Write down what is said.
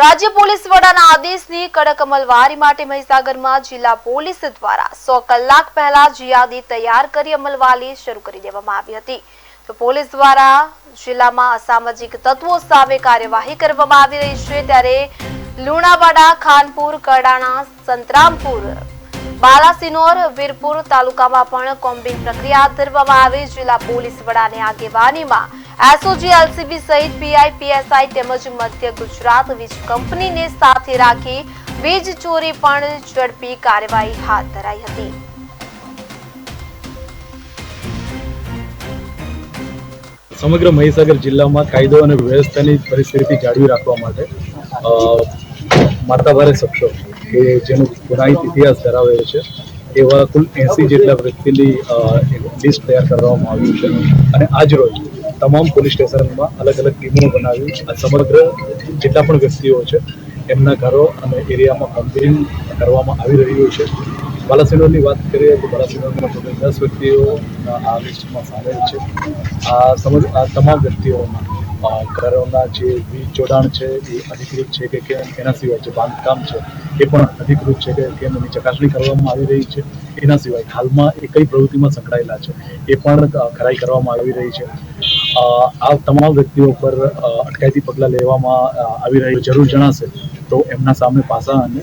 રાજ્ય પોલીસ વડાના આદેશની કડક અમલવારી માટે મહીસાગરમાં જિલ્લા પોલીસ દ્વારા સો કલાક પહેલા જીયાદી તૈયાર કરી અમલવારી શરૂ કરી દેવામાં આવી હતી. તો પોલીસ દ્વારા જિલ્લામાં અસામાજિક તત્વો સામે કાર્યવાહી કરવામાં આવી રહી છે. ત્યારે લુણાવાડા, ખાનપુર, કડાણા, સંતરામપુર, બાલાસિનોર, વીરપુર તાલુકામાં પણ કોમ્બિંગ પ્રક્રિયા ધરવામાં આવી. જિલ્લા પોલીસ વડાની આગેવાનીમાં એસઓજી એલસીબી સહિત પીઆઈ પીએસઆઈ તેમજ મધ્ય ગુજરાત વીજ કંપનીને સાથે રાખી વીજ ચોરી પણ ઝડપી કાર્યવાહી હાથ ધરાઈ હતી. સમગ્ર મહીસાગર જિલ્લામાં કાયદો અને વ્યવસ્થાની પરિસ્થિતિ જાળવી રાખવા માટે અ, માથાભારે શખ્સો કે જેનો ગુનાહિત ઇતિહાસ ધરાવે છે એવા કુલ એસી જેટલા વ્યક્તિની લિસ્ટ તૈયાર કરવામાં આવ્યું છે. અને આજ તમામ પોલીસ સ્ટેશનમાં અલગ અલગ ટીમો બનાવી સમગ્ર જેટલા પણ વ્યક્તિઓ છે, એમના ઘરો અને એરિયામાં કમ્પ્લેન કરવામાં આવી રહ્યું છે. બાલાસિનોરની વાત કરીએ તો બાલાસિનોરમાં ટોટલ દસ વ્યક્તિઓ આ લિસ્ટમાં સામેલ છે. આ સમજ, આ તમામ વ્યક્તિઓમાં ઘરોના જે વીજ જોડાણ છે, એ અધિકૃત છે કે કેમ, એના સિવાય જે બાંધકામ છે, એ પણ અધિકૃત છે કે કેમ, એની ચકાસણી કરવામાં આવી રહી છે. એના સિવાય હાલમાં એ કઈ પ્રવૃત્તિમાં સંકળાયેલા છે, એ પણ ખરાઈ કરવામાં આવી રહી છે. આ તમામ વ્યક્તિઓ પર અટકાયતી પગલાં લેવામાં આવી રહ્યું જરૂર જણાશે, તો એમના સામે પાસા અને